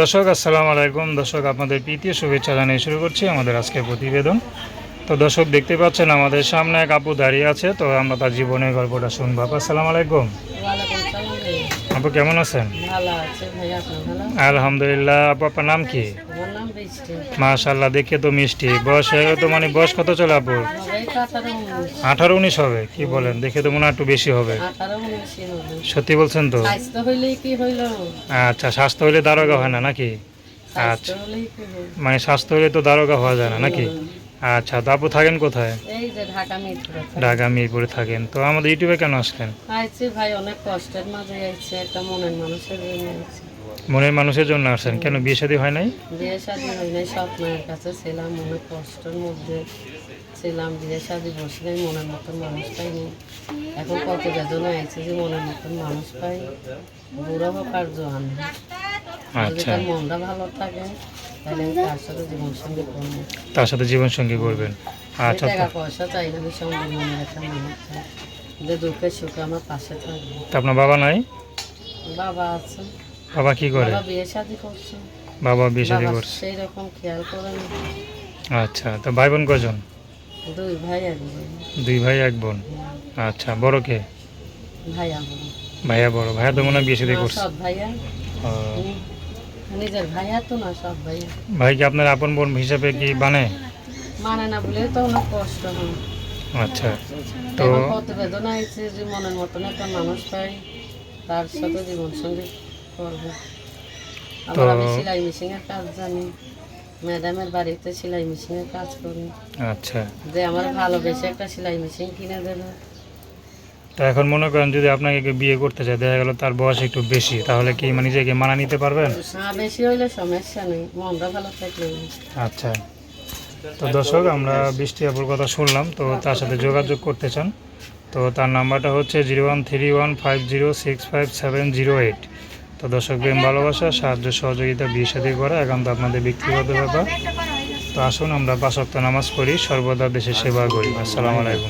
দর্শক, আসসালামু আলাইকুম। দর্শক, আপনাদের প্রীতি শুভেচ্ছা জানিয়ে শুরু করছি আমাদের আজকের প্রতিবেদন। তো দর্শক, দেখতে পাচ্ছেন আমাদের সামনে এক আপু দাঁড়িয়ে আছে, তো আমরা তার জীবনের গল্পটা শুনব। আপা, আসসালামু আলাইকুম। আপু কেমন আছেন? আলহামদুলিল্লাহ আপু আপনার নাম কি? মাশাল্লাহ দেখে তো মিষ্টি। বয়স হয়ে গেলো তো মানে বয়স কত চলে আপুর উনিশ। আঠারো উনিশ হবে কি বলেন? দেখে তো মনে হয় একটু বেশি হবে। সত্যি বলছেন তো? হইল? আচ্ছা স্বাস্থ্য হলে দারোগা হয় না নাকি? আচ্ছা। হইল? মানে স্বাস্থ্য হলে তো দারোগা হওয়া যায় না নাকি? আচ্ছা তো আপু থাকেন কোথায়? এই যে ঢাকা মিরপুরে ঢাকা মিরপুরে থাকেন। তো আমাদের ইউটিউবে কেন আসলেন? আইছি ভাই অনেক কষ্টের মাঝে আইছে একটা মনের মানুষের জন্য আইছি। মনের মানুষের জন্য আসেন? কেন বিয়ে শাদী হয় নাই? বিয়ে শাদী হয় নাই স্বপ্নের কাছে ছিলাম অনেক কষ্টের মধ্যে ছিলাম। বিয়ে শাদী বসে নাই মনের মতন মানুষ পাইনি এখন কত বেদনা আইছে যে মনের মতন মানুষ পাই। বুড়ো হোক আর জোয়ান আচ্ছা। মনটা ভালো থাকে তার সাথে জীবন সঙ্গে করবেন। আচ্ছা আমি পয়সা চাই সঙ্গে মনের একটা মানুষ দুঃখে সুখে আমার পাশে থাকবে। আপনার বাবা নাই? বাবা আছে। বাবা কি করে? বাবা বিয়ে শাদী করছে। বাবা বিয়ে শাদী করছে। সেই রকম খেয়াল করে না। আচ্ছা তো ভাই বোন কজন? দুই ভাই এক বোন। দুই ভাই এক বোন। আচ্ছা বড় কে? ভাই আমার ভাইয়া বড়। ভাইয়া তো মনে হয় বিয়ে শাদী করছে। সব ভাইয়া। নিজের ভাইয়া তো না সব ভাইয়া। ভাই কি আপনার আপন বোন হিসাবে কি বানে মানে না বলে তো অনেক কষ্ট হয়। আচ্ছা তো কত বেদনা আইছে যে মনের মতন একটা মানুষ পাই তার সাথে জীবন সঙ্গী করব। আবার তো- আমি সেলাই মেশিনের কাজ জানি ম্যাডামের বাড়িতে সেলাই মেশিনের কাজ করি। আচ্ছা। যে আমার ভালোবেসে একটা সেলাই মেশিন কিনে দেবে। তো এখন মনে করেন যদি আপনাকে কেউ বিয়ে করতে চায় দেখা গেল তার বয়স একটু বেশি তাহলে কি মানে নিজেকে মানা নিতে পারবেন? বেশি হইলে সমস্যা নেই। মনটা ভালো থাকলে আচ্ছা। তো দর্শক আমরা বৃষ্টি আপুর কথা শুনলাম তো তার সাথে যোগাযোগ করতে চান। তো তার নাম্বারটা হচ্ছে zero one three one five zero six five seven zero eight. তো দর্শক প্রেম ভালোবাসা সাহায্য সহযোগিতা বিয়ে সাথে করা একান্ত আপনাদের ব্যক্তিগত ব্যাপার। তো আসুন আমরা পাঁচ নামাজ পড়ি সর্বদা দেশের সেবা করি। আসসালামু আলাইকুম।